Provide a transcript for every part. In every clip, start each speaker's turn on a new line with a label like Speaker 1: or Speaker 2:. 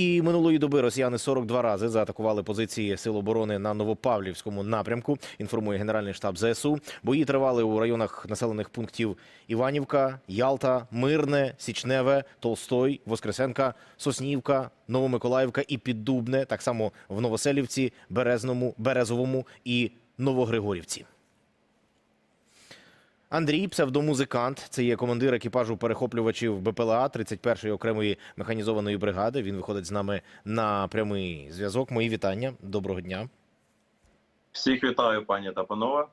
Speaker 1: і минулої доби росіяни 42 рази заатакували позиції сил оборони на Новопавлівському напрямку. Інформує Генеральний штаб ЗСУ. Бої тривали у районах населених пунктів Іванівка, Ялта, Мирне, Січневе, Толстой, Воскресенка, Соснівка, Новомиколаївка і Піддубне. Так само в Новоселівці, Березному, Березовому і Новогригорівці. Андрій, псевдомузикант, це є командир екіпажу перехоплювачів БПЛА 31-ї окремої механізованої бригади. Він виходить з нами на прямий зв'язок. Мої вітання. Доброго дня.
Speaker 2: Всіх вітаю, пані та панове.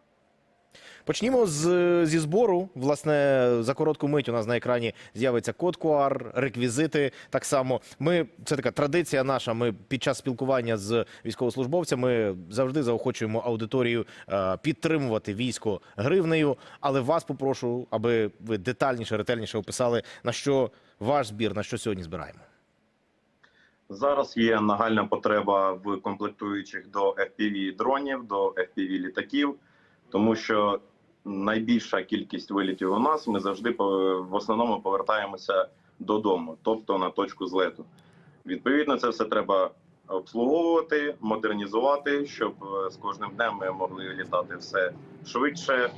Speaker 1: Почнімо з, зі збору. Власне, за коротку мить у нас на екрані з'явиться код QR, реквізити. Так само, ми це така традиція наша. Ми під час спілкування з військовослужбовцями завжди заохочуємо аудиторію е, підтримувати військо гривнею. Але вас попрошу, аби ви детальніше, ретельніше описали на що ваш збір, на що сьогодні збираємо.
Speaker 2: Зараз є нагальна потреба в комплектуючих до FPV дронів, до FPV літаків, тому що найбільша кількість вилітів у нас ми завжди в основному повертаємося додому, тобто на точку злету. Відповідно, це все треба обслуговувати, модернізувати, щоб е, з кожним днем ми могли літати все швидше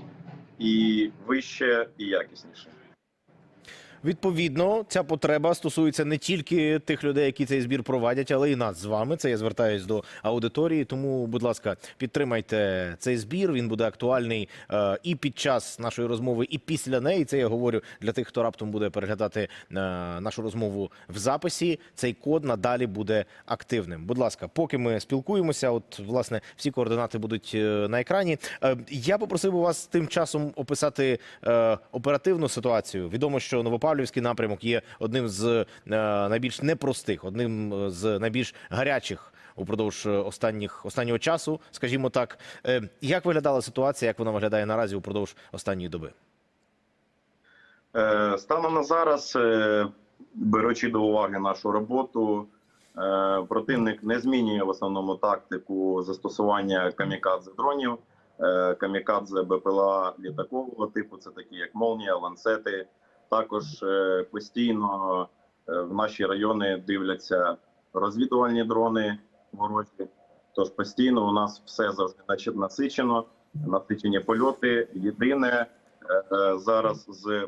Speaker 2: і вище, і якісніше.
Speaker 1: Відповідно, ця потреба стосується не тільки тих людей, які цей збір проводять, але і нас з вами. Це я звертаюсь до аудиторії. Тому, будь ласка, підтримайте цей збір. Він буде актуальний е, і під час нашої розмови, і після неї. Це я говорю для тих, хто раптом буде переглядати е, нашу розмову в записі. Цей код надалі буде активним. Будь ласка, поки ми спілкуємося, от власне всі координати будуть е, на екрані. Е, я попросив би вас тим часом описати е, оперативну ситуацію. Відомо, що Новопавлівський напрямок є одним з е, найбільш непростих, одним е, з найбільш гарячих упродовж е, останніх останнього часу, скажімо так. Як виглядала ситуація, як вона виглядає наразі упродовж останньої доби?
Speaker 2: Станом на зараз, беручи до уваги нашу роботу, противник не змінює в основному тактику застосування камікадзе дронів, камікадзе БПЛА літакового типу, це такі як Молнія, ланцети. Також е, постійно е, в наші райони дивляться розвідувальні дрони ворожі. Тож постійно у нас все завжди насичено, насичені польоти. Єдине е, зараз з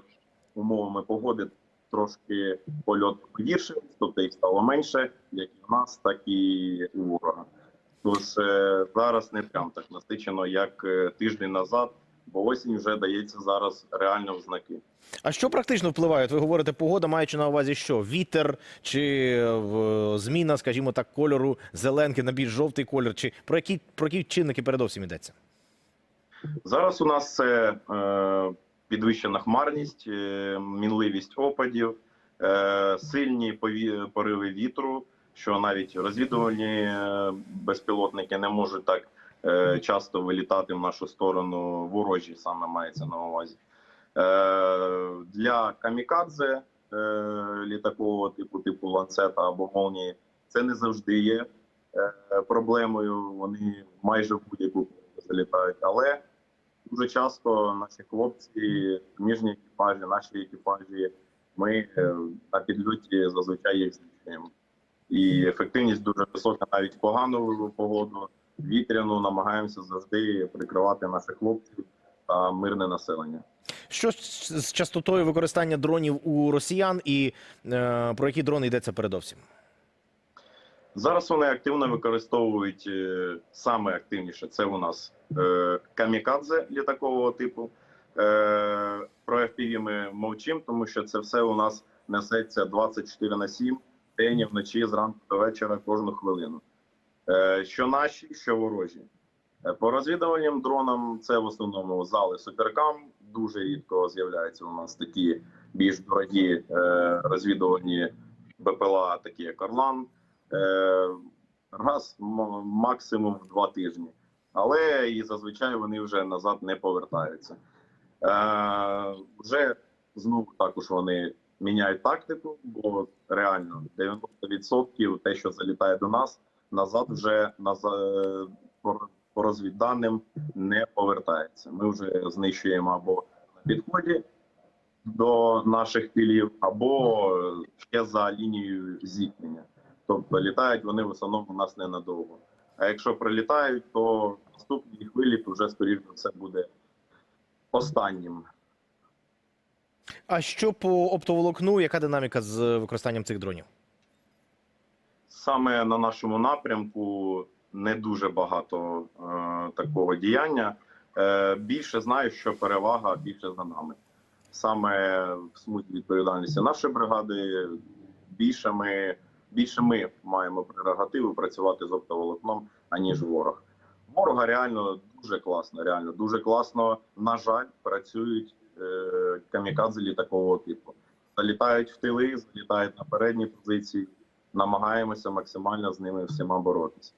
Speaker 2: умовами погоди трошки польот погіршив, тобто їх стало менше, як і в нас, так і у ворога. Тож зараз не прям так насичено, як тиждень назад, бо осінь вже дається зараз реально в знаки.
Speaker 1: А що практично впливає? От Ви говорите, погода, маючи на увазі, що вітер чи е, зміна, скажімо так, кольору зеленки на більш жовтий колір, чи про які про які чинники передовсім йдеться?
Speaker 2: Зараз у нас це е, підвищена хмарність, е, мінливість опадів, е, сильні пові- пориви вітру, що навіть розвідувальні безпілотники не можуть так часто вилітати в нашу сторону. Ворожі саме мається на увазі. Е, для камікадзе е, літакового типу, типу ланцета або молнії, це не завжди є е, проблемою. Вони майже в будь-яку залітають, але дуже часто наші хлопці, міжні екіпажі, наші екіпажі, ми е, на підльоті зазвичай їх знищуємо. І ефективність дуже висока навіть погану погоду, вітряну намагаємося завжди прикривати наших хлопців та мирне населення.
Speaker 1: Що з частотою використання дронів у росіян, і е, про які дрони йдеться передовсім?
Speaker 2: Зараз вони активно використовують е, саме активніше. Це у нас е, камікадзе літакового типу. Е, про FPV ми мовчимо, тому що це все у нас несеться 24 на 7, день і вночі, зранку до вечора, кожну хвилину. Е, що наші, що ворожі. Е, По розвідувальним дронам це в основному зали суперкам. Дуже рідко з'являються у нас такі більш дорогі е, розвідувальні БПЛА, такі як Орлан. Раз максимум в два тижні. Але і зазвичай вони вже назад не повертаються. Е, вже знову також вони міняють тактику, бо реально 90% те, що залітає до нас, назад вже назад, по, по розвідданим не повертається. Ми вже знищуємо або на підході до наших пілів, або ще за лінією зіткнення. Тобто літають вони в основному у нас ненадовго. А якщо прилітають, то наступний їх виліт вже, скоріш за все, буде останнім.
Speaker 1: А що по оптоволокну? Яка динаміка з використанням цих дронів?
Speaker 2: Саме на нашому напрямку не дуже багато е, такого діяння. Е, більше знаю, що перевага більше за нами. Саме в смузі відповідальності нашої бригади більше ми, більше ми маємо прерогативу працювати з оптоволокном, аніж ворог. Ворога реально дуже класно, реально дуже класно. На жаль, працюють е, камікадзе літакового типу. Залітають в тили, залітають на передні позиції намагаємося максимально з ними всіма боротися.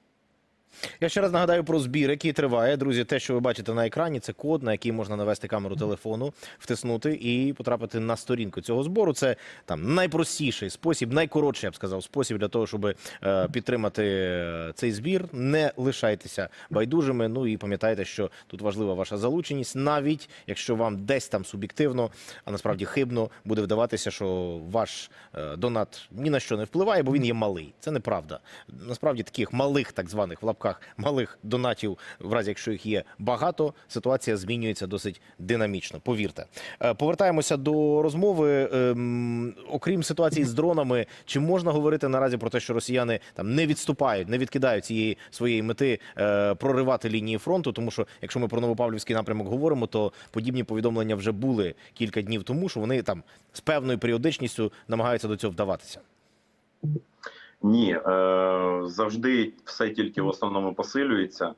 Speaker 1: Я ще раз нагадаю про збір, який триває. Друзі, те, що ви бачите на екрані, це код, на який можна навести камеру телефону, втиснути і потрапити на сторінку цього збору. Це там найпростіший спосіб, найкоротший, я б сказав, спосіб для того, щоб е, підтримати е, цей збір. Не лишайтеся байдужими. Ну і пам'ятайте, що тут важлива ваша залученість, навіть якщо вам десь там суб'єктивно, а насправді хибно буде вдаватися, що ваш е, донат ні на що не впливає, бо він є малий. Це неправда. Насправді таких малих, так званих в лапках малих донатів, в разі якщо їх є багато, ситуація змінюється досить динамічно. Повірте. Е, Повертаємося до розмови. Ем, Окрім ситуації з дронами, чи можна говорити наразі про те, що росіяни там не відступають, не відкидають цієї своєї мети е, проривати лінії фронту? Тому що якщо ми про Новопавлівський напрямок говоримо, то подібні повідомлення вже були кілька днів тому, що вони там з певною періодичністю намагаються до цього вдаватися.
Speaker 2: Ні, е, завжди все тільки в основному посилюється.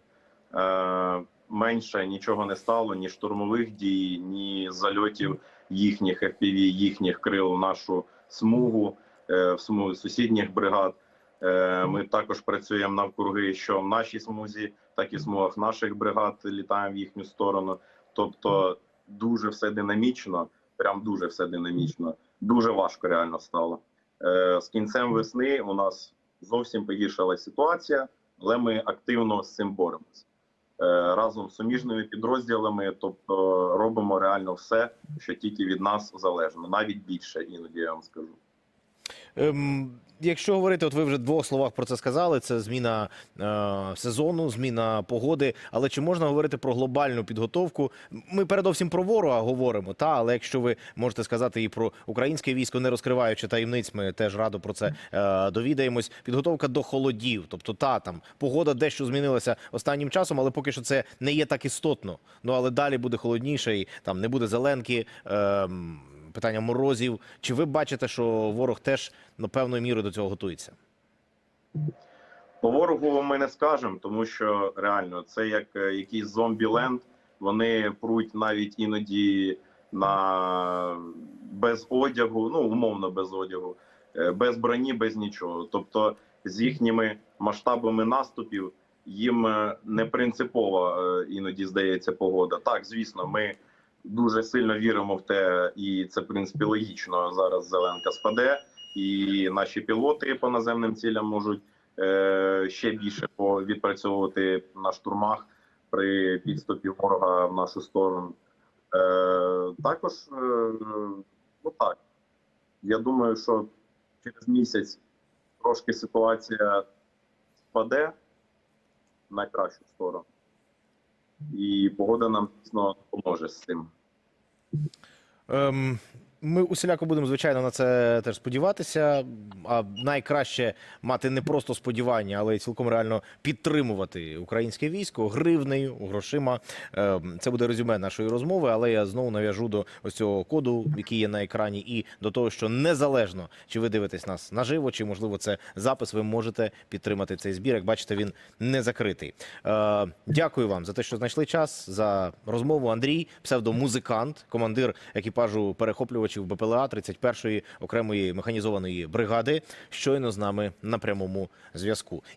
Speaker 2: Е, менше нічого не стало, ні штурмових дій, ні зальотів їхніх FPV, їхніх крил нашу смугу, е, в смугу сусідніх бригад. Е, ми також працюємо навкруги, що в нашій смузі, так і в смугах наших бригад літаємо в їхню сторону. Тобто дуже все динамічно, прям дуже все динамічно. Дуже важко реально стало. Е, З кінцем весни у нас зовсім погіршила ситуація, але ми активно з цим боремось Е, разом з суміжними підрозділами. Тобто робимо реально все, що тільки від нас залежно, навіть більше іноді я вам скажу.
Speaker 1: Ем, якщо говорити, от ви вже в двох словах про це сказали: це зміна е, сезону, зміна погоди. Але чи можна говорити про глобальну підготовку? Ми передовсім про ворога говоримо, та але якщо ви можете сказати і про українське військо, не розкриваючи таємниць, ми теж радо про це е, довідаємось. Підготовка до холодів, тобто та там погода дещо змінилася останнім часом, але поки що це не є так істотно. Ну але далі буде холодніше, і там не буде зеленки. ем, питання морозів. Чи ви бачите, що ворог теж ну, певною мірою до цього готується?
Speaker 2: По ворогу ми не скажемо, тому що реально це як е, якийсь зомбі-ленд. Вони пруть навіть іноді на без одягу, ну умовно без одягу, е, без броні, без нічого. Тобто, з їхніми масштабами наступів їм е, не принципова іноді здається погода. Так, звісно, ми дуже сильно віримо в те, і це в принципі логічно. Зараз Зеленка спаде, і наші пілоти по наземним цілям можуть е, ще більше відпрацьовувати на штурмах при підступі ворога в нашу сторону. Е, також, е, ну так, я думаю, що через місяць трошки ситуація спаде в найкращу сторону, і погода нам дійсно допоможе з цим.
Speaker 1: Ем, ми усіляко будемо, звичайно, на це теж сподіватися. А найкраще мати не просто сподівання, але й цілком реально підтримувати українське військо гривнею, грошима. Ем, це буде резюме нашої розмови, але я знову нав'яжу до ось цього коду, який є на екрані, і до того, що незалежно чи ви дивитесь нас наживо, чи можливо це запис, ви можете підтримати цей збір. Як бачите, він не закритий. Е, дякую вам за те, що знайшли час за розмову. Андрій, псевдомузикант, командир екіпажу перехоплювачів БПЛА 31-ї окремої механізованої бригади, щойно з нами на прямому зв'язку.